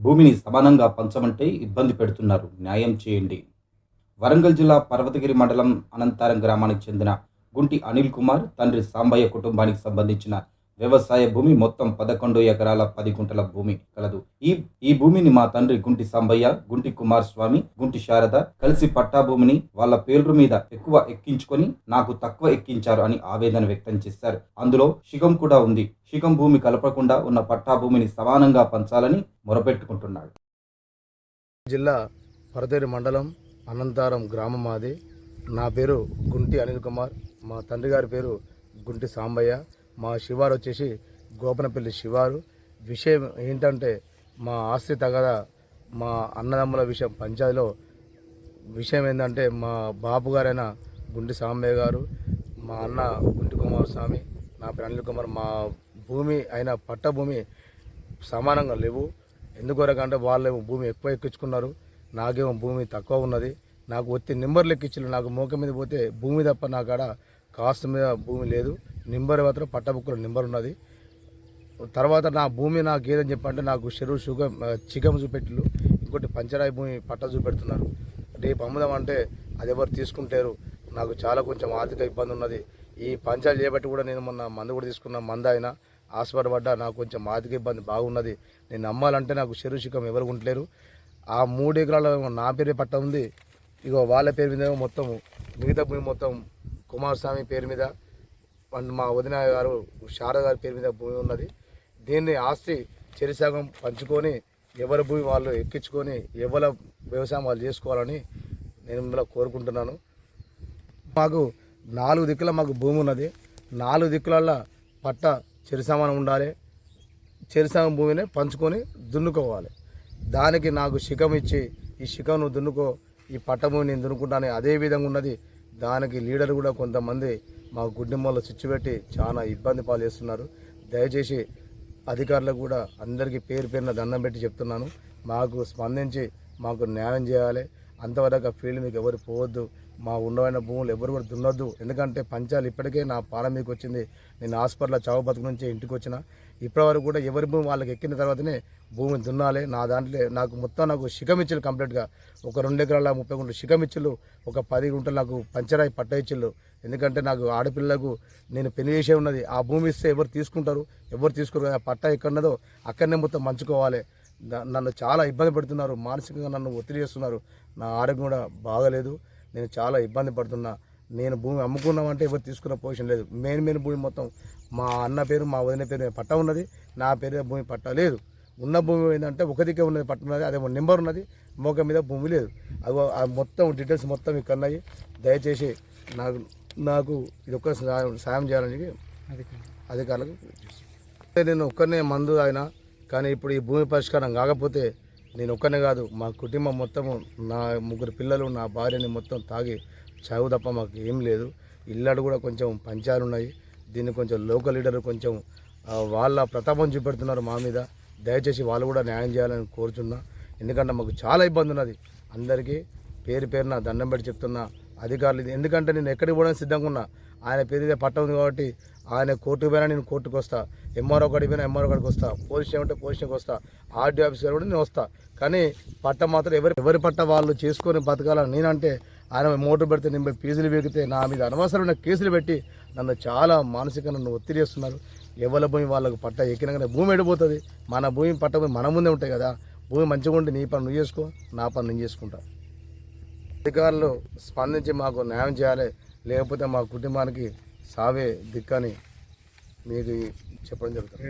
భూమిని సమానంగా పంచమంటే ఇబ్బంది పెడుతున్నారు. న్యాయం చేయండి. వరంగల్ జిల్లా పర్వతగిరి మండలం అనంతారం గ్రామానికి చెందిన గుంటి అనిల్ కుమార్ తండ్రి సాంబయ్య కుటుంబానికి సంబంధించిన వ్యవసాయ భూమి మొత్తం పదకొండు ఎకరాల పది గుంటల భూమి కలదు. ఈ ఈ భూమిని మా తండ్రి గుంటి సాంబయ్య గుంటి కుమార్ స్వామి గుంటి శారద కలిసి పట్టా భూమిని వాళ్ళ పేర్లు మీద ఎక్కువ ఎక్కించుకొని నాకు తక్కువ ఎక్కించారు అని ఆవేదన వ్యక్తం చేశారు. అందులో శిగం కూడా ఉంది. శిగం భూమి కలపకుండా ఉన్న పట్టా భూమిని సమానంగా పంచాలని మొరపెట్టుకుంటున్నాడు. జిల్లా పరదేరి మండలం అనంతారం గ్రామం మాది. నా పేరు గుంటి అనిల్ కుమార్. మా తండ్రి గారి పేరు గుంటి సాంబయ్య. మా శివారు వచ్చేసి గోపనపల్లి శివారు. విషయం ఏంటంటే మా ఆస్తి తగదా మా అన్నదమ్ముల విషయం పంచాయతీలో విషయం ఏంటంటే మా బాబు గారైన గుండి సాంబయ్య గారు మా అన్న గుంటి కుమార్ స్వామి నా పేరు అనిల్ కుమార్. మా భూమి అయిన పట్టభూమి సమానంగా లేవు. ఎందుకొరకంటే వాళ్ళేమో భూమి ఎక్కువ ఎక్కించుకున్నారు. నాకేమో భూమి తక్కువ ఉన్నది. నాకు ఒత్తి నెంబర్లు ఎక్కించారు నాకు మోక మీద పోతే భూమి తప్ప నా కాడ కాస్ట్ మీద భూమి లేదు. నింబర్ మాత్రం పట్టబుక్కులో నింబర్ ఉన్నది. తర్వాత నా భూమి నాకు ఏదని చెప్పంటే నాకు చెరువు సుగం చిగం చూపెట్టిలు ఇంకోటి పంచరాయి భూమి పట్ట చూపెడుతున్నారు. రేపు అమ్ముదామంటే అది ఎవరు తీసుకుంటారు? నాకు చాలా కొంచెం ఆర్థిక ఇబ్బంది ఉన్నది. ఈ పంచాలు చేయబట్టి కూడా నేను మొన్న మందు కూడా తీసుకున్న మంద అయినా హాస్పిటల్ నాకు కొంచెం ఆర్థిక ఇబ్బంది బాగున్నది. నేను నమ్మాలంటే నాకు చెరువు శిఖం ఎవరు ఉండలేరు ఆ మూడు ఎకరాల నా పేరే పట్ట ఉంది. ఇగో వాళ్ళ పేరు మీద మొత్తం మిగతా భూమి మొత్తం కుమారస్వామి పేరు మీద అండ్ మా వదిన గారు శారద గారి పేరు మీద భూమి ఉన్నది. దీన్ని ఆస్తి చెరిసగం పంచుకొని ఎవరి భూమి వాళ్ళు ఎక్కించుకొని ఎవరి వ్యవసాయం వాళ్ళు చేసుకోవాలని నేను మిమ్మల్ని కోరుకుంటున్నాను. మాకు నాలుగు దిక్కుల మాకు భూమి ఉన్నది. నాలుగు దిక్కులల్లో పట్ట చెరిసామానం ఉండాలి. చెరిసామం భూమిని పంచుకొని దున్నుకోవాలి. దానికి నాకు శిఖం ఇచ్చి ఈ శిఖం నువ్వు దున్నుకో ఈ పట్ట భూమి నేను దున్నుకుంటాను అదే విధంగా ఉన్నది. దానికి లీడర్ కూడా కొంతమంది మా కుటుంబంలో స్విచ్ పెట్టి చాలా ఇబ్బంది పాలు చేస్తున్నారు. దయచేసి అధికారులకు కూడా అందరికీ పేరు పేరున దండం పెట్టి చెప్తున్నాను. మాకు స్పందించి మాకు న్యాయం చేయాలి. అంతవరకు ఆ ఫీల్డ్ మీకు ఎవరు పోవద్దు. మా ఉండవైన భూములు ఎవరు కూడా దున్నద్దు. ఎందుకంటే పంచాలు ఇప్పటికే నా పాలన మీకు వచ్చింది. నేను హాస్పిటల్లో చావు బతుకు నుంచి ఇంటికి వచ్చిన. ఇప్పటివరకు కూడా ఎవరి భూమి వాళ్ళకి ఎక్కిన తర్వాతనే భూమి దున్నాలి. నా దాంట్లో నాకు మొత్తం నాకు శిఖమిచ్చులు కంప్లీట్గా. ఒక రెండు ఎకరాల ముప్పై గుంటలు శిఖమిచ్చులు ఒక పది గుంటలు నాకు పంచరాయి పట్టయిచ్చులు. ఎందుకంటే నాకు ఆడపిల్లకు నేను పెళ్ళి చేసే ఉన్నది. ఆ భూమి ఇస్తే ఎవరు తీసుకుంటారు? ఎవరు తీసుకోరు? కదా పట్ట ఎక్కడున్నదో అక్కడనే మొత్తం మంచుకోవాలి నన్ను చాలా ఇబ్బంది పెడుతున్నారు. మానసికంగా నన్ను ఒత్తిడి చేస్తున్నారు. నా ఆరోగ్యం కూడా బాగలేదు. నేను చాలా ఇబ్బంది పడుతున్నా. నేను భూమి అమ్ముకున్నామంటే ఎవరు తీసుకున్న పొజిషన్ లేదు. మెయిన్ మెయిన్ భూమి మొత్తం మా అన్న పేరు మా వదిన పేరు పట్ట ఉన్నది. నా పేరు భూమి పట్ట లేదు. ఉన్న భూమి ఏంటంటే ఒక దిక్కే ఉన్నది పట్ట ఉన్నది అదే నెంబర్ ఉన్నది మోక మీద భూమి లేదు. అది మొత్తం డీటెయిల్స్ మొత్తం ఇక్కడ ఉన్నాయి. దయచేసి నాకు నాకు ఇది ఒక్క సాయం సాయం చేయాలని అధికారులకు అంటే నేను ఒక్కనే మందు ఆయన కానీ ఇప్పుడు ఈ భూమి పరిష్కారం కాకపోతే నేను ఒక్కనే కాదు మా కుటుంబం మొత్తము నా ముగ్గురు పిల్లలు నా భార్యని మొత్తం తాగి చావు తప్ప మాకు ఏం లేదు. ఇల్లాడు కూడా కొంచెం పంచాలు ఉన్నాయి దీన్ని కొంచెం లోకల్ లీడర్ కొంచెం వాళ్ళ ప్రతాపం చూపెడుతున్నారు మా మీద. దయచేసి వాళ్ళు కూడా న్యాయం చేయాలని కోరుతున్నా ఎందుకంటే మాకు చాలా ఇబ్బంది ఉన్నది. అందరికీ పేరు పేరున దండం పెట్టి చెప్తున్నా. అధికారులు ఇది. ఎందుకంటే నేను ఎక్కడికి పోవడానికి సిద్ధంగా ఉన్నా. ఆయన పేరు పట్ట ఉంది కాబట్టి ఆయన కోర్టుకు పోయినా నేను కోర్టుకు వస్తా. ఎంఆర్ఓ కాడికి పోయినా ఎంఆర్ఓ కాడికి వస్తా. పోలీస్ ఏమంటే ఉంటే వస్తా. ఆర్డీ ఆఫీస్ కూడా నేను వస్తా. కానీ పట్ట మాత్రం ఎవరి ఎవరి పట్ట వాళ్ళు చేసుకొని బతకాలని నేనంటే ఆయన మోటార్ పెడితే నేను ఫీజులు పెరిగితే నా మీద అనవసరమైన కేసులు పెట్టి నన్ను చాలా మానసికంగా నన్ను ఒత్తిడి చేస్తున్నారు. ఎవరి భూమి వాళ్ళకు పట్ట ఎక్కినాకనే భూమి ఎడిపోతుంది. మన భూమి పట్ట భూమి మన ముందే ఉంటాయి కదా. భూమి మంచిగా ఉంటే నీ పని నువ్వు చేసుకో నా పని నేను చేసుకుంటా. అధికారులు స్పందించి మాకు న్యాయం చేయాలి. లేకపోతే మా కుటుంబానికి సావే దిక్కని మీకు చెప్పడం జరుగుతుంది.